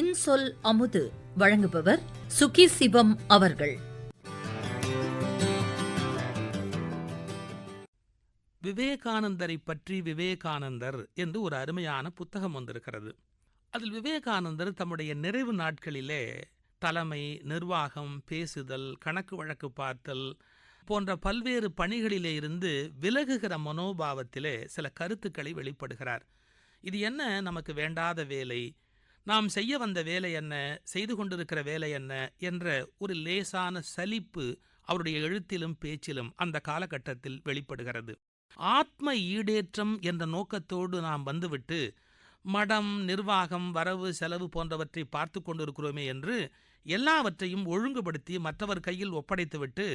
இன்சொல் அமுது வழங்குபவர் சுகி சிவம் அவர்கள். விவேகானந்தரை பற்றி விவேகானந்தர் என்று ஒரு அருமையான புத்தகம் வந்திருக்கிறது. அதில் விவேகானந்தர் தம்முடைய நிறைவு நாட்களிலே தலைமை நிர்வாகம் பேசுதல் கணக்கு வழக்கு பார்த்தல் போன்ற பல்வேறு பணிகளிலே இருந்து விலகுகிற மனோபாவத்திலே சில கருத்துக்களை வெளிப்படுகிறார். இது என்ன? நமக்கு வேண்டாத வேலை. நாம் செய்ய வந்த வேலை என்ன? செய்து கொண்டிருக்கிற வேலை என்ன? என்ற ஒரு லேசான சலிப்பு அவருடைய எழுத்திலும் பேச்சிலும் அந்த காலகட்டத்தில் வெளிப்படுகிறது. ஆத்ம ஈடேற்றம் என்ற நோக்கத்தோடு நாம் வந்துவிட்டு மடம் நிர்வாகம் வரவு செலவு போன்றவற்றை பார்த்து கொண்டிருக்கிறோமே என்று எல்லாவற்றையும் ஒழுங்குபடுத்தி மற்றவர் கையில் ஒப்படைத்துவிட்டு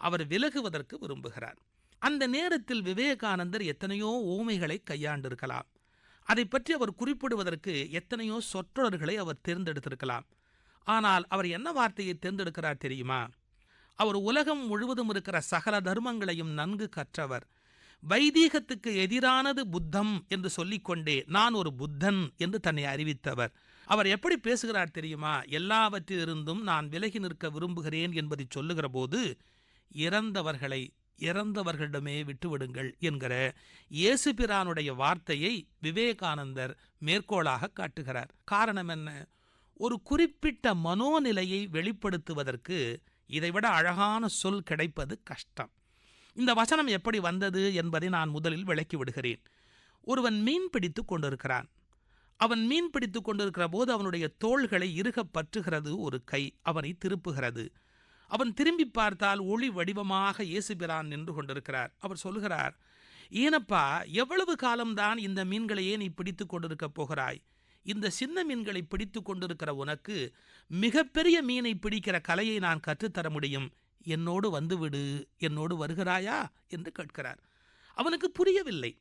அவர் விலகுவதற்கு விரும்புகிறார். அந்த நேரத்தில் விவேகானந்தர் எத்தனையோ ஓமைகளை கையாண்டிருக்கலாம். அதை பற்றி அவர் குறிப்பிடுவதற்கு எத்தனையோ சொற்றொடர்களை அவர் தேர்ந்தெடுத்திருக்கலாம். ஆனால் அவர் என்ன வார்த்தையை தேர்ந்தெடுக்கிறார் தெரியுமா? அவர் உலகம் முழுவதும் இருக்கிற சகல தர்மங்களையும் நன்கு கற்றவர். வைதீகத்துக்கு எதிரானது புத்தம் என்று சொல்லிக்கொண்டே நான் ஒரு புத்தன் என்று தன்னை அறிவித்தவர். அவர் எப்படி பேசுகிறார் தெரியுமா? எல்லாவற்றிலிருந்தும் நான் விலகி நிற்க விரும்புகிறேன் என்பதை சொல்லுகிற போது இறந்தவர்களை இறந்தவர்களிடமே விட்டுவிடுங்கள் என்கிற இயேசு பிரானுடைய வார்த்தையை விவேகானந்தர் மேற்கோளாக காட்டுகிறார். காரணம் என்ன? ஒரு குறிப்பிட்ட மனோநிலையை வெளிப்படுத்துவதற்கு இதைவிட அழகான சொல் கிடைப்பது கஷ்டம். இந்த வசனம் எப்படி வந்தது என்பதை நான் முதலில் விளக்கி விடுகிறேன். ஒருவன் மீன் பிடித்து கொண்டிருக்கிறான். அவன் மீன் பிடித்து கொண்டிருக்கிற போது அவனுடைய தோள்களை இறுக பற்றுகிறது ஒரு கை அவனை திருப்புகிறது. அவன் திரும்பி பார்த்தால் ஒளி வடிவமாக இயேசுபிரான் நின்று கொண்டிருக்கிறார். அவர் சொல்கிறார் ஏனப்பா எவ்வளவு காலம்தான் இந்த மீன்களையே நீ பிடித்து கொண்டிருக்கப் போகிறாய்? இந்த சின்ன மீன்களை பிடித்து கொண்டிருக்கிற உனக்கு மிகப்பெரிய மீனை பிடிக்கிற கலையை நான் கற்றுத்தர முடியும். என்னோடு வந்துவிடு என்னோடு வருகிறாயா? என்று கேட்கிறார். அவனுக்கு புரியவில்லை.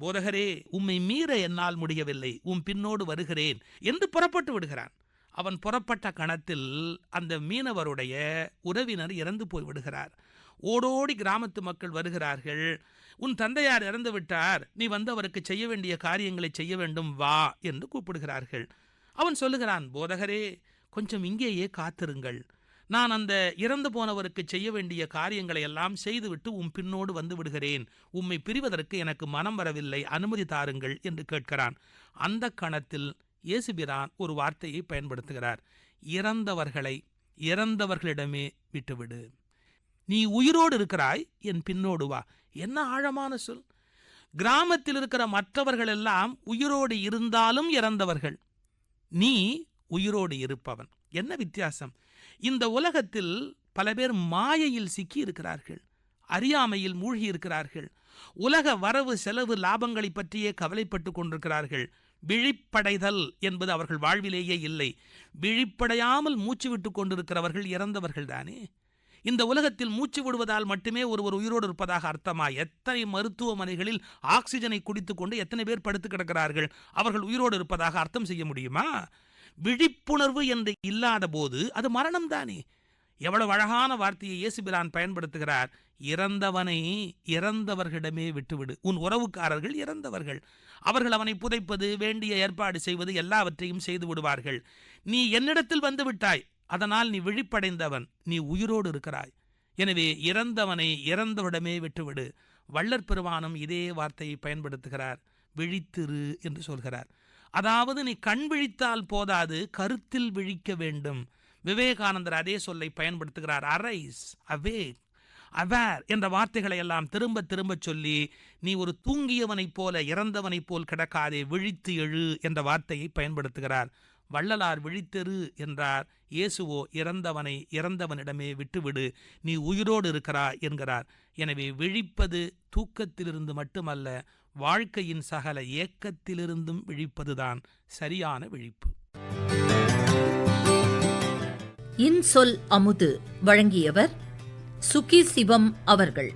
போதகரே உம்மை மீற என்னால் முடியவில்லை. உம் பின்னோடு வருகிறேன் என்று புறப்பட்டு விடுகிறான். அவன் புறப்பட்ட கணத்தில் அந்த மீனவருடைய உறவினர் இறந்து போய் விடுகிறார். ஓடோடி கிராமத்து மக்கள் வருகிறார்கள். உன் தந்தையார் இறந்து விட்டார். நீ வந்து அவருக்கு செய்ய வேண்டிய காரியங்களை செய்ய வேண்டும் வா என்று கூப்பிடுகிறார்கள். அவன் சொல்லுகிறான் போதகரே கொஞ்சம் இங்கேயே காத்திருங்கள். நான் அந்த இறந்து போனவருக்கு செய்ய வேண்டிய காரியங்களை எல்லாம் செய்துவிட்டு உம் பின்னோடு வந்து விடுகிறேன். உம்மை பிரிவதற்கு எனக்கு மனம் வரவில்லை. அனுமதி தாருங்கள் என்று கேட்கிறான். அந்த கணத்தில் இயேசுபிரான் ஒரு வார்த்தையை பயன்படுத்துகிறார். இறந்தவர்களை இறந்தவர்களிடமே விட்டுவிடு. நீ உயிரோடு இருக்கிறாய் என் பின்னோடு வா. என்ன ஆழமான சொல். கிராமத்தில் இருக்கிற மற்றவர்கள் எல்லாம் உயிரோடு இருந்தாலும் இறந்தவர்கள். நீ உயிரோடு இருப்பவன். என்ன வித்தியாசம். இந்த உலகத்தில் பல பேர் மாயையில் சிக்கி இருக்கிறார்கள். அறியாமையில் மூழ்கி இருக்கிறார்கள். உலக வரவு செலவு லாபங்களை பற்றியே கவலைப்பட்டு கொண்டிருக்கிறார்கள். விழிப்படைதல் என்பது அவர்கள் வாழ்விலேயே இல்லை. விழிப்படையாமல் மூச்சு விட்டு கொண்டிருக்கிறவர்கள் இறந்தவர்கள் தானே. இந்த உலகத்தில் மூச்சு விடுவதால் மட்டுமே ஒருவர் உயிரோடு இருப்பதாக அர்த்தமா? எத்தனை மருத்துவமனைகளில் ஆக்சிஜனை குடித்துக் கொண்டு எத்தனை பேர் படுத்து கிடக்கிறார்கள்? அவர்கள் உயிரோடு இருப்பதாக அர்த்தம் செய்ய முடியுமா? விழிப்புணர்வு என்று இல்லாத போது அது மரணம் தானே. எவ்வளவு அழகான வார்த்தையை இயேசுபிரான் பயன்படுத்துகிறார். இறந்தவனை இறந்தவர்களிடமே விட்டுவிடு. உன் உறவுக்காரர்கள் இறந்தவர்கள். அவர்கள் அவனை புதைப்பது வேண்டிய ஏற்பாடு செய்வது எல்லாவற்றையும் செய்து விடுவார்கள். நீ என்னிடத்தில் வந்து விட்டாய். அதனால் நீ விழிப்படைந்தவன். நீ உயிரோடு இருக்கிறாய். எனவே இறந்தவனை இறந்தவிடமே விட்டுவிடு. வள்ளற் பெருமானும் இதே வார்த்தையை பயன்படுத்துகிறார். விழித்திரு என்று சொல்கிறார். அதாவது நீ கண் விழித்தால் போதாது கருத்தில் விழிக்க வேண்டும். விவேகானந்தர் அதே சொல்லை பயன்படுத்துகிறார். அரைஸ் அவேக் அவேர் என்ற வார்த்தைகளை எல்லாம் திரும்ப திரும்ப சொல்லி நீ ஒரு தூங்கியவனைப் போல இறந்தவனைப் போல் கிடக்காதே விழித்து எழு என்ற வார்த்தையை பயன்படுத்துகிறார். வள்ளலார் விழித்தெரு என்றார். இயேசுவோ இறந்தவனை இறந்தவனிடமே விட்டுவிடு நீ உயிரோடு இருக்கிறா என்கிறார். எனவே விழிப்பது தூக்கத்திலிருந்து மட்டுமல்ல வாழ்க்கையின் சகல ஏக்கத்திலிருந்தும் விழிப்பதுதான் சரியான விழிப்பு. இன்சொல் அமுது வழங்கியவர் சுகி சிவம் அவர்கள்.